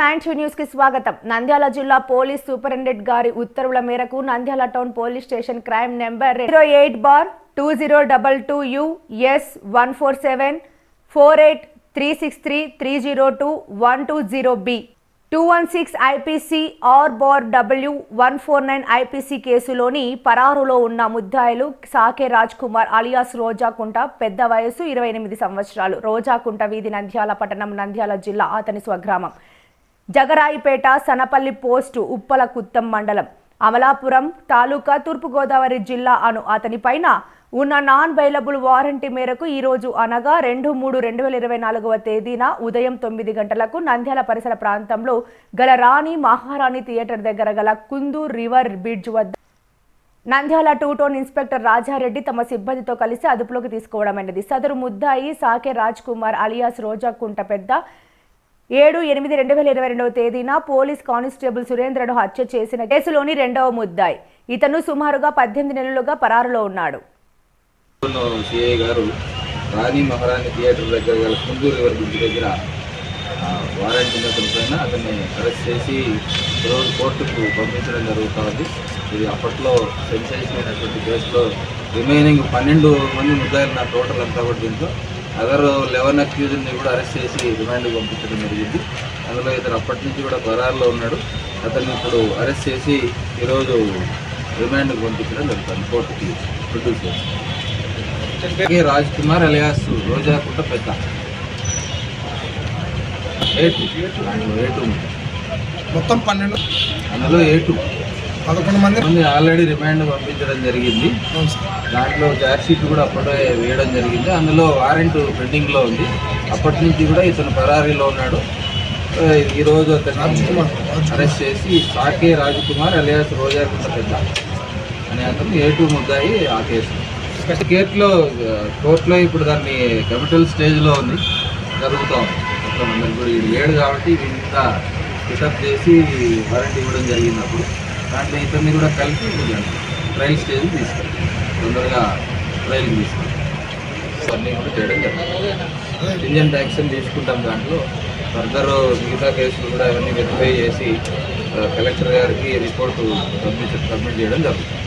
న్యూస్కి స్వాగతం. నంద్యాల జిల్లా పోలీస్ సూపరింటెండెంట్ గారి ఉత్తర్వుల మేరకు Nandyal town police station crime number zero eight bar two zero double two U S one four seven four eight three six three three zero two one two zero B. Two one six IPC R bar W one four nine IPC కేసులోని పరారులో ఉన్న ముద్దాయిలు Sake Raj Kumar alias Rojakunta పెద్ద వయసు ఇరవై ఎనిమిది సంవత్సరాలు. రోజాకుంట వీధి నంద్యాల పట్టణం నంద్యాల జిల్లా అతని స్వగ్రామం. జగరాయిపేట సనపల్లి పోస్టు ఉప్పల కుత్తం మండలం. అమలాపురం తాలూకా తూర్పుగోదావరి జిల్లా అను అతని పైన ఉన్న నాన్ బైలబుల్ వారంటీ మేరకు ఈ రోజు అనగా రెండు మూడు రెండు వేల ఇరవై నాలుగవ తేదీన ఉదయం తొమ్మిది గంటలకు నంద్యాల పరిసర ప్రాంతంలో గల రాణి మహారాణి థియేటర్ దగ్గర గల కుందు రివర్ బ్రిడ్జ్ వద్ద Nandyal two town inspector Rajareddy తమ సిబ్బందితో కలిసి అదుపులోకి తీసుకోవడమైనది సదరు ముద్దాయి సాకే రాజ్ కుమార్ అలియాస్ రోజా కుంట పెద్ద ఏడు ఎనిమిది రెండు వేల ఇరవై రెండవ తేదీన పోలీస్ కానిస్టేబుల్ సురేంద్రను హత్య చేసిన కేసులోని రెండవ ముద్దాయి. ఇతను సుమారుగా పద్దెనిమిది నెలలుగా పరారులో ఉన్నాడు. సిఐ గారు రాణి మహారాణి థియేటర్ దగ్గర గల కుందూరు రివర్ బ్రిడ్జ్ దగ్గర ఆ, వారెంట్ అతని పైన అతన్ని అరెస్ట్ చేసి ఈరోజు కోర్టుకు పంపించడం జరుగుతుంది ఇది అప్పట్లో సెన్సేషన్ అయినటువంటి కేసులో రిమైనింగ్ పన్నెండు మంది ముద్దాయిలు నా టోటల్ అంతా కూడా దీంతో అదర్ లెవెన్ అక్యూజ్ని కూడా అరెస్ట్ చేసి రిమాండ్కి పంపించడం జరిగింది. అందులో ఇతను అప్పటి నుంచి కూడా పరారులో ఉన్నాడు. అతన్ని ఇప్పుడు అరెస్ట్ చేసి ఈరోజు రిమాండ్కి పంపించడం జరుగుతుంది. కోర్టుకి ప్రొడ్యూస్ చేసి రాజ్ కుమార్ అలియాస్ రోజాకుంట పెద్ద. ఏటు ఏటు మొత్తం పన్నెండు. అందులో ఏటు పదకొండు మంది? మంది ఆల్రెడీ రిమాండ్ పంపించడం జరిగింది. దాంట్లో షీట్ కూడా అప్పుడే వేయడం జరిగింది. అందులో వారెంట్ పెండింగ్లో ఉంది. అప్పటి నుంచి కూడా ఇతను పరారీలో ఉన్నాడు. ఈరోజు అతను. అరెస్ట్ చేసి సాకే రాజకుమార్ అలియాస్ రోజాకుంట పెద్ద అనే అతను ఏటు ముద్దాయి ఆ కేసు. కేసులో కోర్టులో ఇప్పుడు దాన్ని క్యాపిటల్ స్టేజ్లో ఉంది. జరుగుతూ ఉంది. మొత్తం అందరికి ఏడు కాబట్టి ఇంత పికప్ చేసి వారంటీ ఇవ్వడం జరిగినప్పుడు దాంట్లో ఇతన్ని కూడా కలిపి ట్రయల్ స్టేజ్ తీసుకెళ్ళి తొందరగా ట్రయల్కి తీసుకెళ్ళి అన్నీ కూడా చేయడం జరిగింది. ఇంజన్ యాక్షన్ తీసుకుంటాం దాంట్లో. ఫర్దర్ మిగతా కేసులు కూడా అవన్నీ వెరిఫై చేసి కలెక్టర్ గారికి రిపోర్టు సబ్మిట్ సబ్మిట్ చేయడం జరుగుతుంది.